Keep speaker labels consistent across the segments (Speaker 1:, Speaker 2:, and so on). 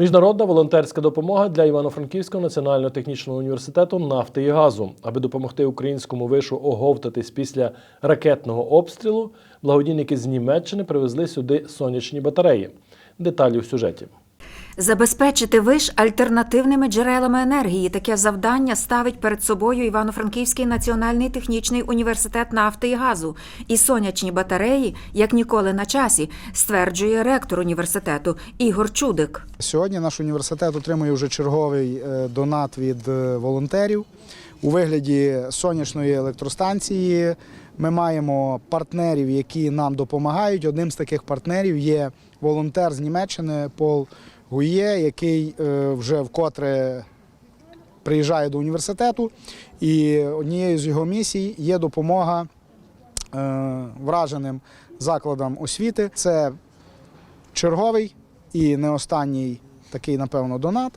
Speaker 1: Міжнародна волонтерська допомога для Івано-Франківського національно-технічного університету нафти і газу, аби допомогти українському вишу оговтатись після ракетного обстрілу. Благодійники з Німеччини привезли сюди сонячні батареї. Деталі в сюжеті.
Speaker 2: Забезпечити виш альтернативними джерелами енергії. Таке завдання ставить перед собою Івано-Франківський національний технічний університет нафти і газу. І сонячні батареї, як ніколи на часі, стверджує ректор університету Ігор Чудик.
Speaker 3: Сьогодні наш університет отримує вже черговий е, донат від е, волонтерів у вигляді сонячної електростанції. Ми маємо партнерів, які нам допомагають. Одним з таких партнерів є волонтер з Німеччини Пол Гує, який е, вже вкотре приїжджає до університету. І однією з його місій є допомога е, враженим закладам освіти. Це черговий і не останній такий, напевно, донат.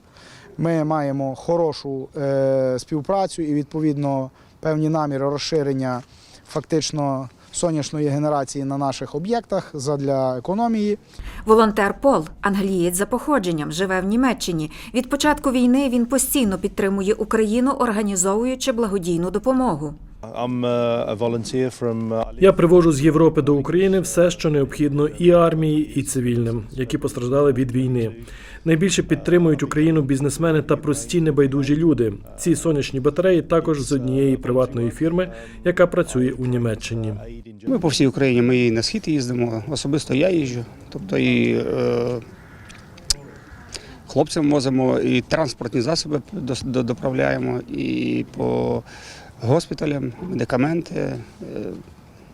Speaker 3: Ми маємо хорошу е, співпрацю і, відповідно, певні наміри розширення фактично сонячної генерації на наших об'єктах задля економії.
Speaker 2: Волонтер Пол, англієць за походженням, живе в Німеччині. Від початку війни він постійно підтримує Україну, організовуючи благодійну допомогу.
Speaker 4: I'm uh, a volunteer from. Uh,
Speaker 1: Я привожу з Європи до України все, що необхідно і армії, і цивільним, які постраждали від війни. Найбільше підтримують Україну бізнесмени та прості небайдужі люди. Ці сонячні батареї також з однієї приватної фірми, яка працює у Німеччині.
Speaker 5: Ми по всій Україні ми і на схід їздимо. Особисто я їжджу. Тобто і е, хлопцям возимо, і транспортні засоби доправляємо, і по госпіталям, медикаменти, е,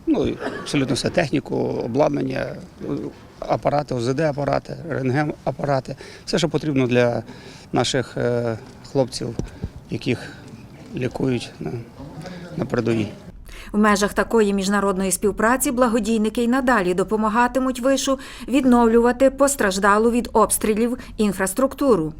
Speaker 5: ну абсолютно все техніку, обладнання, апарати, ОЗД-апарати, рентген-апарати, все, що потрібно для наших е, хлопців, яких лікують на, на передовій.
Speaker 2: В межах такої міжнародної співпраці благодійники й надалі допомагатимуть вишу відновлювати постраждалу від обстрілів інфраструктуру.